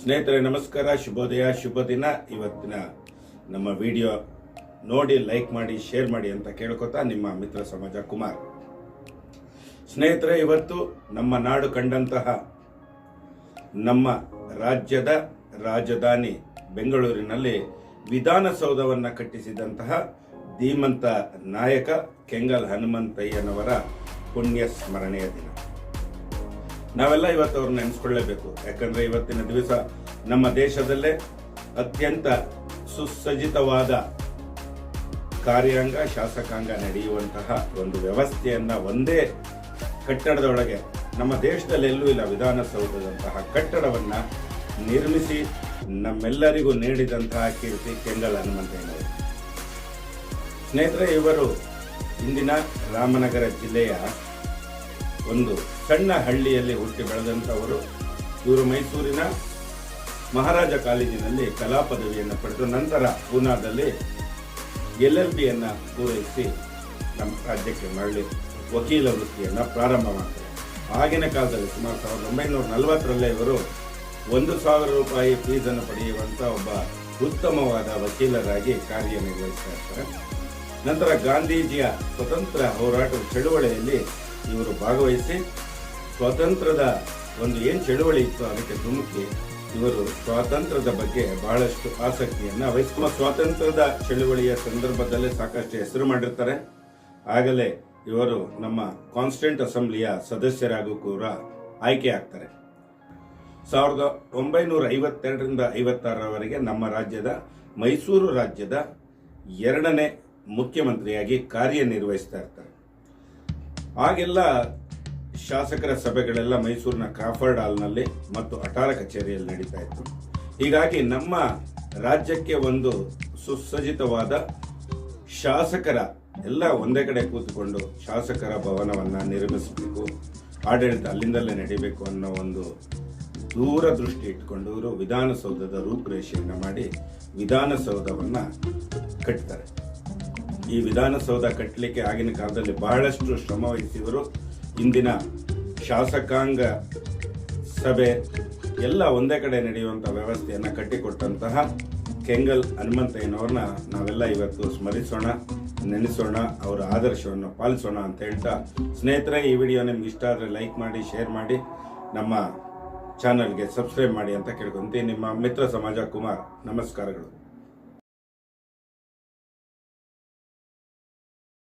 ಸ್ನೇಹಿತರೆ, ನಮಸ್ಕಾರ, ಶುಭೋದಯ, ಶುಭ ದಿನ. ಇವತ್ತಿನ ನಮ್ಮ ವಿಡಿಯೋ ನೋಡಿ, ಲೈಕ್ ಮಾಡಿ, ಶೇರ್ ಮಾಡಿ ಅಂತ ಕೇಳ್ಕೊತಾ ನಿಮ್ಮ ಮಿತ್ರ ಸಮಾಜ ಕುಮಾರ್. ಸ್ನೇಹಿತರೆ, ಇವತ್ತು ನಮ್ಮ ನಾಡು ಕಂಡಂತಹ ನಮ್ಮ ರಾಜ್ಯದ ರಾಜಧಾನಿ ಬೆಂಗಳೂರಿನಲ್ಲಿ ವಿಧಾನಸೌಧವನ್ನು ಕಟ್ಟಿಸಿದಂತಹ ಧೀಮಂತ ನಾಯಕ ಕೆಂಗಲ್ ಹನುಮಂತಯ್ಯನವರ ಪುಣ್ಯ ಸ್ಮರಣೆಯ ದಿನ. ನಾವೆಲ್ಲ ಇವತ್ತು ಅವ್ರನ್ನ ನೆನೆಸ್ಕೊಳ್ಳೇಬೇಕು. ಯಾಕಂದ್ರೆ ಇವತ್ತಿನ ದಿವಸ ನಮ್ಮ ದೇಶದಲ್ಲೇ ಅತ್ಯಂತ ಸುಸಜ್ಜಿತವಾದ ಕಾರ್ಯಾಂಗ, ಶಾಸಕಾಂಗ ನಡೆಯುವಂತಹ ಒಂದು ವ್ಯವಸ್ಥೆಯನ್ನ ಒಂದೇ ಕಟ್ಟಡದೊಳಗೆ ನಮ್ಮ ದೇಶದಲ್ಲಿ ಎಲ್ಲೂ ಇಲ್ಲ, ವಿಧಾನಸೌಧದಂತಹ ಕಟ್ಟಡವನ್ನ ನಿರ್ಮಿಸಿ ನಮ್ಮೆಲ್ಲರಿಗೂ ನೀಡಿದಂತಹ ಕೀರ್ತಿ, ಕೆಂಗಲ್ ಹನುಮಂತಯ್ಯನವರು ಸ್ನೇಹಿತರೆ, ಇವರು ಇಂದಿನ ರಾಮನಗರ ಜಿಲ್ಲೆಯ ಒಂದು ಸಣ್ಣ ಹಳ್ಳಿಯಲ್ಲಿ ಹುಟ್ಟಿ ಬೆಳೆದಂಥವರು ಇವರು ಮೈಸೂರಿನ ಮಹಾರಾಜ ಕಾಲೇಜಿನಲ್ಲಿ ಕಲಾ ಪದವಿಯನ್ನು ಪಡೆದು ನಂತರ ಪೂನಾದಲ್ಲಿ ಎಲ್ ಎಲ್ ಬಿಯನ್ನು ಪೂರೈಸಿ ನಮ್ಮ ರಾಜ್ಯಕ್ಕೆ ಮರಳಿ ವಕೀಲ ವೃತ್ತಿಯನ್ನು ಪ್ರಾರಂಭ ಮಾಡ್ತಾರೆ. ಆಗಿನ ಕಾಲದಲ್ಲಿ ಸುಮಾರು ಸಾವಿರದ ಒಂಬೈನೂರ ನಲವತ್ತರಲ್ಲೇ ಇವರು ಒಂದು ಸಾವಿರ ರೂಪಾಯಿ ಫೀಸನ್ನು ಪಡೆಯುವಂಥ ಒಬ್ಬ ಉತ್ತಮವಾದ ವಕೀಲರಾಗಿ ಕಾರ್ಯನಿರ್ವಹಿಸ್ತಾ ಇರ್ತಾರೆ. ನಂತರ ಗಾಂಧೀಜಿಯ ಸ್ವತಂತ್ರ ಹೋರಾಟದ ಚಳುವಳಿಯಲ್ಲಿ ಇವರು ಭಾಗವಹಿಸಿ ಸ್ವಾತಂತ್ರ್ಯದ ಒಂದು ಏನು ಚಳುವಳಿ ಇತ್ತು ಅದಕ್ಕೆ ಧುಮುಕಿ, ಇವರು ಸ್ವಾತಂತ್ರ್ಯದ ಬಗ್ಗೆ ಬಹಳಷ್ಟು ಆಸಕ್ತಿಯನ್ನು ವಹಿಸುವ ಸ್ವಾತಂತ್ರ್ಯದ ಚಳುವಳಿಯ ಸಂದರ್ಭದಲ್ಲೇ ಸಾಕಷ್ಟು ಹೆಸರು ಮಾಡಿರ್ತಾರೆ. ಆಗಲೇ ಇವರು ನಮ್ಮ ಕಾನ್ಸ್ಟೆಂಟ್ ಅಸೆಂಬ್ಲಿಯ ಸದಸ್ಯರಾಗೂ ಕೂಡ ಆಯ್ಕೆ ಆಗ್ತಾರೆ. ಸಾವಿರದ ಒಂಬೈನೂರ ಐವತ್ತೆರಡರಿಂದ ಐವತ್ತಾರರವರೆಗೆ ನಮ್ಮ ರಾಜ್ಯದ, ಮೈಸೂರು ರಾಜ್ಯದ ಎರಡನೇ ಮುಖ್ಯಮಂತ್ರಿಯಾಗಿ ಕಾರ್ಯನಿರ್ವಹಿಸ್ತಾ ಇರ್ತಾರೆ. ಆಗೆಲ್ಲ ಶಾಸಕರ ಸಭೆಗಳೆಲ್ಲ ಮೈಸೂರಿನ ಕ್ರಾಫರ್ಡ್ ಹಾಲ್ನಲ್ಲಿ ಮತ್ತು ಅಟಾರ ಕಚೇರಿಯಲ್ಲಿ ನಡೀತಾ ಇತ್ತು. ಹೀಗಾಗಿ ನಮ್ಮ ರಾಜ್ಯಕ್ಕೆ ಒಂದು ಸುಸಜ್ಜಿತವಾದ ಶಾಸಕರ ಎಲ್ಲ ಒಂದೇ ಕಡೆ ಕೂತ್ಕೊಂಡು ಶಾಸಕರ ಭವನವನ್ನ ನಿರ್ಮಿಸಬೇಕು, ಆಡಳಿತ ಅಲ್ಲಿಂದಲೇ ನಡಿಬೇಕು ಅನ್ನೋ ಒಂದು ದೂರದೃಷ್ಟಿ ಇಟ್ಕೊಂಡು ಇವರು ವಿಧಾನಸೌಧದ ರೂಪುರೇಷೆಯನ್ನು ಮಾಡಿ ವಿಧಾನಸೌಧವನ್ನು ಕಟ್ತಾರೆ. ಈ ವಿಧಾನಸೌಧ ಕಟ್ಟಲಿಕ್ಕೆ ಆಗಿನ ಕಾಲದಲ್ಲಿ ಬಹಳಷ್ಟು ಶ್ರಮ ವಹಿಸಿದರು ಇಂದಿನ ಶಾಸಕಾಂಗ ಸಭೆ ಎಲ್ಲ ಒಂದೇ ಕಡೆ ನಡೆಯುವಂಥ ವ್ಯವಸ್ಥೆಯನ್ನು ಕಟ್ಟಿಕೊಟ್ಟಂತಹ ಕೆಂಗಲ್ ಹನುಮಂತಯ್ಯನವ್ರನ್ನ ನಾವೆಲ್ಲ ಇವತ್ತು ಸ್ಮರಿಸೋಣ, ನೆನೆಸೋಣ, ಅವರ ಆದರ್ಶವನ್ನು ಪಾಲಿಸೋಣ ಅಂತ ಹೇಳ್ತಾ ಸ್ನೇಹಿತರೆ, ಈ ವಿಡಿಯೋ ನಿಮ್ಗೆ ಇಷ್ಟ ಆದರೆ ಲೈಕ್ ಮಾಡಿ, ಶೇರ್ ಮಾಡಿ, ನಮ್ಮ ಚಾನಲ್ಗೆ ಸಬ್ಸ್ಕ್ರೈಬ್ ಮಾಡಿ ಅಂತ ಕೇಳ್ಕೊಂತೀನಿ ನಿಮ್ಮ ಮಿತ್ರ ಸಮಾಜ ಕುಮಾರ್, ನಮಸ್ಕಾರಗಳು.